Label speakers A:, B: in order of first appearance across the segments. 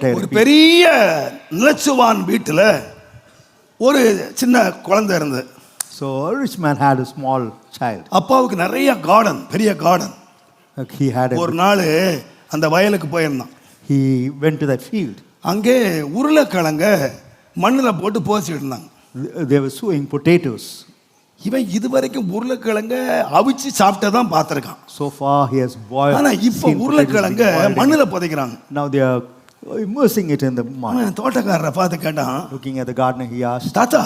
A: ஒரு பெரிய நிலச்சுவான் வீட்டுல ஒரு சின்ன குழந்தை இருந்தது
B: rich man had a small child.
A: அப்பாவுக்கு நிறைய கார்டன் பெரிய கார்டன்
B: had a,
A: ஒரு நாள் அந்த வயலுக்கு போயிருந்தான்
B: he went to that field.
A: அங்கே உருளைக்கிழங்க மண்ணில் போட்டு போசிட்டு இருந்தாங்க
B: They were sowing potatoes.
A: இவன் இதுவரைக்கும் உருளைக்கிழங்க அவிச்சு சாப்பிட்டதான் பார்த்துருக்கான்
B: So far he has boiled.
A: ஆனா இப்போ உருளைக்கிழங்க மண்ணில் புதைக்கிறாங்க
B: they are immersing it in the mud.
A: அவன் தோட்டக்காரரை பார்த்து கேட்டான்
B: Looking at the gardener, he asked,
A: தாத்தா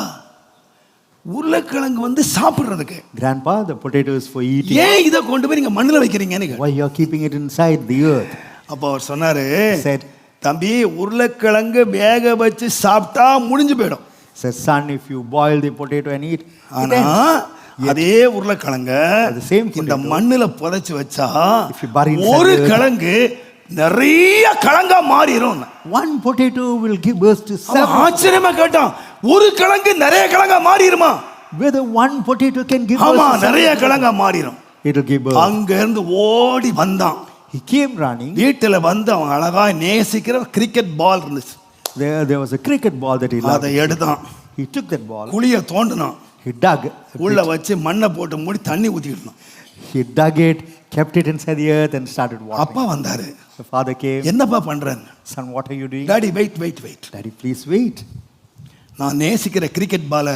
A: உருளைக்கிழங்கு வந்து சாப்பிடுறதுக்கு
B: Grandpa, the potato is for eating.
A: ஏன் இதை கொண்டு போய் நீங்க மண்ணில் வைக்கிறீங்கன்னு கேட்டான்.
B: Why you are keeping it inside the earth?
A: அப்போ அவர் சொன்னாரு
B: Said,
A: தம்பி உருளைக்கிழங்கு வேக வச்சு சாப்பிட்டா முடிஞ்சு போயிடும்
B: said, son, if you boil the potato and eat, it
A: ஆனா
B: ends.
A: அதே உருளைக்கிழங்க
B: same
A: இந்த
B: potato.
A: மண்ணுல புதைச்சு வச்சா
B: If you bury inside
A: ஒரு
B: the earth.
A: கிழங்கு நிறைய கிழங்கா மாறிடும்
B: potato will give birth to
A: அவன்
B: seven.
A: ஆச்சரியமா கேட்டான் ஒரு கிழங்கு நிறைய கிழங்கா மாறிடுமா
B: Whether one potato can give
A: ஆமா நிறைய கிழங்கா மாறிடும்
B: it will give birth.
A: அங்க இருந்து ஓடி வந்தான்
B: He came running.
A: வீட்டுல வந்து அவன் அழகா நேசிக்கிற கிரிக்கெட் பால் இருந்துச்சு
B: There, there was a cricket ball that he
A: அதை
B: loved.
A: எடுத்தான்
B: He took that ball.
A: குழிய தோண்டினான்
B: He dug.
A: உள்ள. வச்சு மண்ணை போட்டு மூடி தண்ணி ஊத்திக்கிட்டான்
B: He dug it, kept it inside the earth, and started
A: அப்பா
B: watering.
A: வந்தாரு
B: The father came.
A: என்னப்பா பண்றேன்னு
B: Son, what are you doing?
A: Daddy wait wait wait
B: Daddy, please wait.
A: நான் நேசிக்கிற கிரிக்கெட் பாலை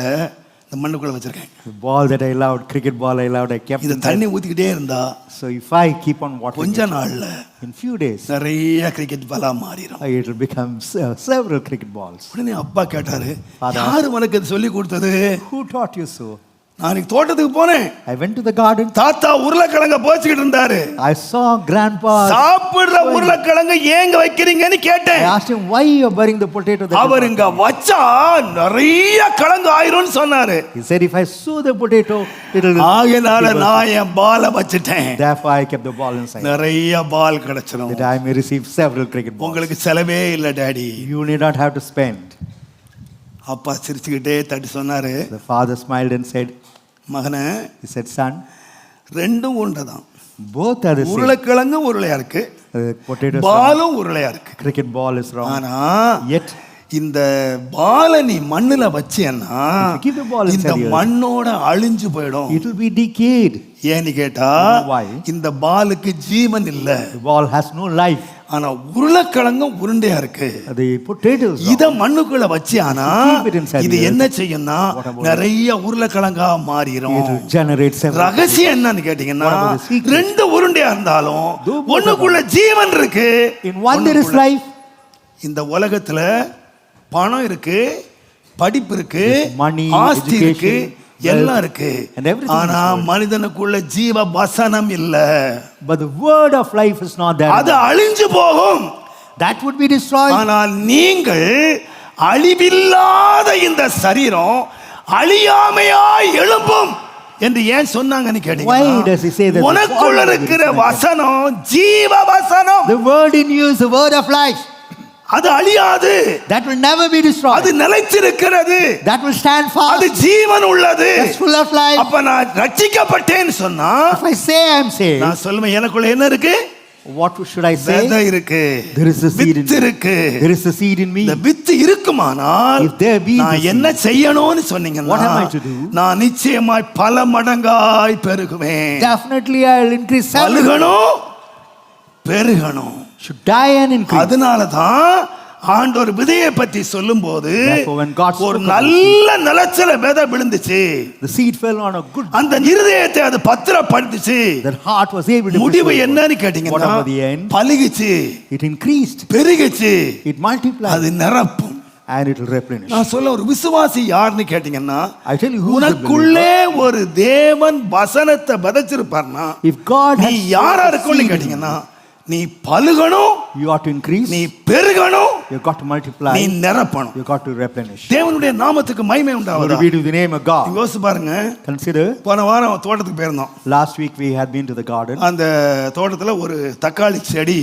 A: இந்த மண்ணுக்குள்ள வச்சிருக்கேன்
B: The ball that I loved, cricket ball I loved, I kept
A: இது
B: inside.
A: தண்ணி ஊத்திக்கிட்டே இருந்தா
B: So if I keep on watering
A: கொஞ்ச
B: it,
A: நாள்ல
B: in few days,
A: நிறைய கிரிக்கெட் பாலா மாறிடும்
B: it will become se- several cricket balls.
A: உடனே அப்பா கேட்டாரு. யாரு உனக்கு இது சொல்லி கொடுத்தது
B: Who taught you so?
A: நான் தோட்டத்துக்கு போனேன்
B: I went to the garden.
A: தாத்தா உருளைக்கிழங்க போச்சுக்கிட்டு இருந்தாரு
B: I saw grandpa.
A: சாப்பிடுற உருளைக்கிழங்க ஏங்க வைக்கிறீங்கன்னு
B: I
A: கேட்டேன்
B: asked him why you are burying the potato. That
A: அவர் இங்க வச்சா நிறைய கிழங்கு ஆயிரும்னு சொன்னாரு
B: not-" He said, if I sow the potato, it will.
A: ஆகையினால நான் என் பாலை வச்சுட்டேன்
B: Therefore, I kept the ball inside.
A: நிறைய பால் கிடைச்சிடும்
B: That I may receive several cricket balls.
A: உங்களுக்கு செலவே இல்லை daddy
B: You need not have to spend.
A: அப்பா சிரிச்சுக்கிட்டே தட்டி சொன்னாரு
B: The father smiled and said,
A: மகனே
B: said, Son,
A: ரெண்டும் ஒன்றுதான்
B: both are the same.
A: உருளைக்கிழங்கு உருளையா இருக்கு
B: wrong.
A: பாலும் உருளையா இருக்கு
B: ball is wrong.
A: ஆனா
B: Yet,
A: இந்த பாலை நீ மண்ணுல வச்சேன்னா இந்த மண்ணோட அழிஞ்சு போயிடும்
B: it will be decayed.
A: ஏன்னு கேட்டா? இந்த பாலுக்கு ஜீவன் இல்ல
B: ball has no life.
A: ஆனா உருளைக்கிழங்கும் உருண்டையா இருக்கு
B: The potatoes.
A: இத மண்ணுக்குள்ள
B: it inside
A: இது. என்ன செய்யும்னா நிறைய உருளைக்கிழங்கா மாறிடும்
B: several.
A: ரகசியம் என்னன்னு கேட்டீங்கன்னா? ரெண்டு உருண்டையா இருந்தாலும் ஒண்ணுக்குள்ள ஜீவன் இருக்கு
B: there is
A: ஒண்ணுக்குள்ள-
B: life.
A: இந்த உலகத்துல பணம் இருக்கு படிப்பு இருக்கு
B: money,
A: ஆஸ்தி இருக்கு எல்லாம் இருக்கு ஆனா. மனிதனுக்குள்ள ஜீவ வசனம் இல்ல
B: But the word of life is not there.
A: அது அழிஞ்சு போகும்
B: That would be destroyed.
A: ஆனால் நீங்கள் அழிவில்லாத இந்த சரீரம் அழியாமையாய் எழும்பும் என்று ஏன் சொன்னாங்கன்னு
B: the
A: உனக்குள்ள இருக்கிற வசனம் ஜீவ வசனம்
B: The word in you is the word of life.
A: அது அழியாது
B: That will never be
A: அது
B: destroyed.
A: நிலைத்திருக்கிறது
B: That will stand
A: அது
B: fast.
A: ஜீவன் உள்ளது
B: That's full of life.
A: அப்ப நான் ரட்சிக்கப்பட்டேன்னு சொன்னா
B: If I say I am saved,
A: நான் சொல்லுவேன் எனக்குள்ள என்ன இருக்கு
B: what should I
A: விதை
B: say?
A: இருக்கு
B: There is a seed in me.
A: இருக்கு
B: There is a seed in me.
A: இந்த வித்து இருக்குமானால்
B: If there be
A: நான் என்ன செய்யணும்னு சொன்னீங்கன்னா
B: What am I to do?
A: நான் நிச்சயமாய் பல மடங்காய் பெருகுவேன்
B: Definitely I'll increase seven.
A: பழுகணும் பெருகணும்
B: Should die and increase.
A: அதனால தான் ஆண்டவர் விதையை
B: when God spoke
A: ஒரு நல்ல நிலச்சல விதை விழுந்துச்சு
B: The seed fell on a good.
A: அந்த இருதயத்தை அது பத்திரப்படுத்துச்சு
B: That heart was able to.
A: முடிவு என்னன்னு கேட்டீங்கன்னா? பழுகிச்சு
B: It increased.
A: பெருகிச்சு
B: It multiplied.
A: அது நிரப்பும்
B: And it will replenish.
A: நான் சொல்ல ஒரு விசுவாசி யாருன்னு கேட்டீங்கன்னா
B: I tell you
A: உனக்குள்ளே ஒரு தேவன் வசனத்தை விதைச்சிருப்பார்னா
B: If God
A: நீ யாரா இருக்கும்னு கேட்டீங்கன்னா நீ
B: you, you ought to increase.
A: நீ பெருகணும்
B: You got to multiply.
A: நீ நிரப்பணும்
B: You got to replenish.
A: தேவனுடைய நாமத்துக்கு மகிமை உண்டாவதா
B: be to the name of God.
A: யோசிச்சு பாருங்க
B: Consider
A: போன வாரம் தோட்டத்துக்கு போயிருந்தோம்
B: last week we had been to the garden.
A: அந்த தோட்டத்துல ஒரு தக்காளி செடி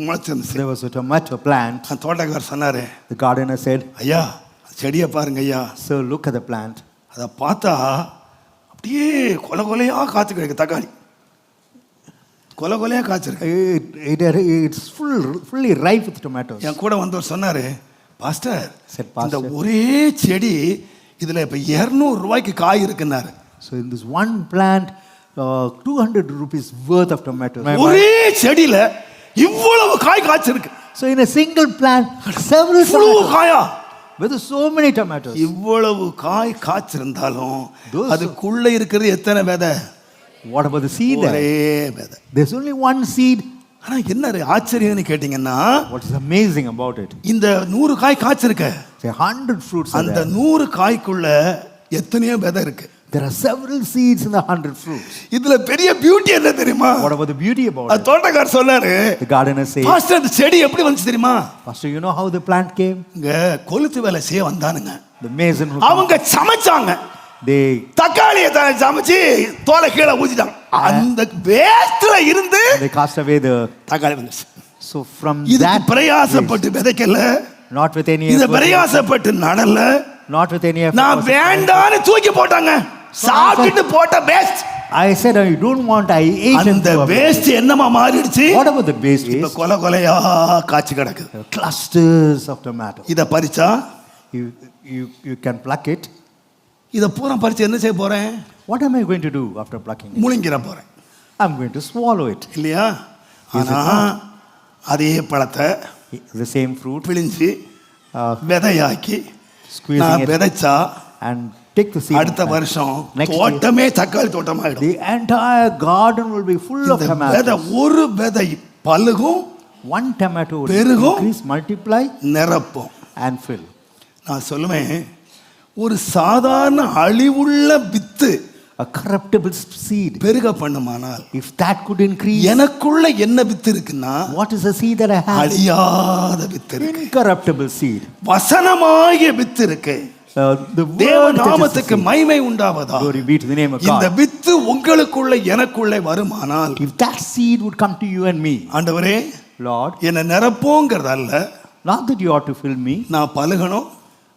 A: முளைச்சிருந்துச்சு
B: There was a tomato plant.
A: அந்த தோட்டக்காரர் சொன்னாரு
B: The gardener said,
A: ஐயா செடியை பாருங்க ஐயா
B: Sir, look at the plant.
A: அதை பார்த்தா அப்படியே கொலை கொலையா காத்து கிடக்கு தக்காளி கொலை கொலையா காய்ச்சிருக்கு
B: It, it, it's full, fully ripe with tomatoes.
A: என் கூட வந்தவர் சொன்னாரு பாஸ்டர்
B: "Pastor."
A: இந்த ஒரே செடி இதுல இப்ப 200 ரூபாய்க்கு காய் இருக்குன்னாரு
B: So in this one plant, uh, 200 rupees worth of tomatoes.
A: ஒரே செடியில இவ்வளவு காய் காய்ச்சிருக்கு
B: single plant, several
A: இவ்வளவு
B: tomatoes
A: காயா
B: with so many tomatoes.
A: இவ்வளவு காய் காய்ச்சிருந்தாலும் அதுக்குள்ள இருக்கிறது எத்தனை விதை
B: What about the seed there?
A: ஒரே விதை
B: There's only one seed.
A: ஆனா என்ன ஆச்சரியம்னு கேட்டீங்கன்னா
B: What is amazing about it?
A: இந்த நூறு காய் காய்ச்சிருக்க
B: Say 100 fruits are
A: அந்த
B: there.
A: நூறு காய்க்குள்ள எத்தனையோ விதை இருக்கு
B: There are several seeds in the 100 fruits.
A: இதுல பெரிய பியூட்டி என்ன தெரியுமா
B: What about the beauty about
A: அது
B: it?
A: தோட்டக்கார் சொன்னாரு
B: The gardener says,
A: பாஸ்டர் அந்த செடி எப்படி வந்துச்சு தெரியுமா
B: Pastor, you know how the plant came?
A: இங்க கொளுத்து வேலை செய்ய வந்தானுங்க
B: The mason who
A: அவங்க சமைச்சாங்க தக்காளியை த- சமைச்சு தோலை கீழே ஊத்திட்டாங்க அந்த வேஸ்ட்ல இருந்து தக்காளி வந்துச்சு
B: from
A: இதுக்கு
B: that
A: பிரயாசப்பட்டு விதைக்கல
B: waste, not with any
A: இத பிரயாசப்பட்டு நடல
B: not with any effort.
A: நான் வேண்டான்னு தூக்கி போட்டாங்க சாப்பிட்டு போட்ட waste
B: I said I don't want I ate
A: அந்த. வேஸ்ட் என்னமா மாறிடுச்சு
B: What about the base
A: இப்ப
B: waste?
A: கொலை கொலையா காய்ச்சி கிடக்குது
B: clusters of tomato.
A: இத பறிச்சா
B: You, you, you can pluck it.
A: இத பூரா பறிச்சு என்ன செய்ய
B: What am I going to do after plucking it?
A: முழுங்கிற போறேன்
B: I'm going to swallow it.
A: இல்லையா
B: Is it
A: ஆனா அதே பழத்தை
B: The same fruit,
A: பிழிஞ்சு
B: uh,
A: விதையாக்கி நான். விதைச்சா
B: and take the seed.
A: அடுத்த. வருஷம் தோட்டமே தக்காளி தோட்டமாயிடும்
B: the entire garden will be full of
A: இந்த விதை
B: tomatoes.
A: ஒரு விதை பழுகும்
B: tomato will
A: பெருகும்.
B: multiply,
A: நிரப்பும்
B: and fill.
A: நான் சொல்லுவேன் ஒரு சாதாரண அழிவுள்ள வித்து
B: A corruptible seed.
A: பெருக பண்ணுமானால்
B: If that could increase,
A: எனக்குள்ள என்ன வித்து இருக்குன்னா
B: what is the seed that I have?
A: அழியாத வித்து இருக்கு
B: Incorruptible seed.
A: வசனமாகிய வித்து இருக்கு
B: Uh,
A: தேவ நாமத்துக்கு. மைமை உண்டாவதா இந்த. வித்து உங்களுக்குள்ள எனக்குள்ளே வருமானால்
B: If that seed would come to you and me,
A: ஆண்டவரே
B: Lord,
A: என்னை நிரப்போங்கிறது அல்ல
B: not that you ought to fill me,
A: நான் பழுகணும்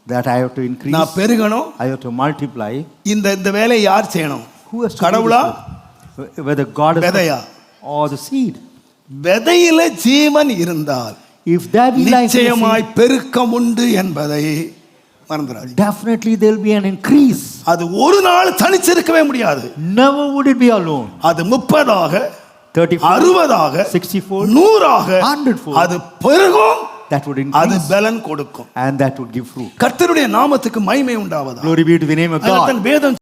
B: that I have to increase,
A: நான் பெருகணும்
B: I have to multiply.
A: இந்த இந்த வேலையை யார் செய்யணும்
B: Who has to
A: கடவுளா?
B: Whether God
A: விதையா
B: or the seed.
A: விதையில ஜீவன் இருந்தால்
B: in the
A: நிச்சயமாய் பெருக்கம் உண்டு என்பதை மறந்துடாது
B: definitely there will be an increase.
A: அது ஒரு நாள் தனிச்சிருக்கவே முடியாது
B: Never would it be alone.
A: அது முப்பதாக
B: 34,
A: அறுபதாக
B: 64,
A: நூறாக
B: 100
A: அது பெருகும்
B: that would
A: அது
B: increase
A: பலன் கொடுக்கும்
B: and that would give fruit.
A: கர்த்தருடைய நாமத்துக்கு மகிமை உண்டாவதா
B: Glory be to the name of God.
A: அதனால்தான் வேதம்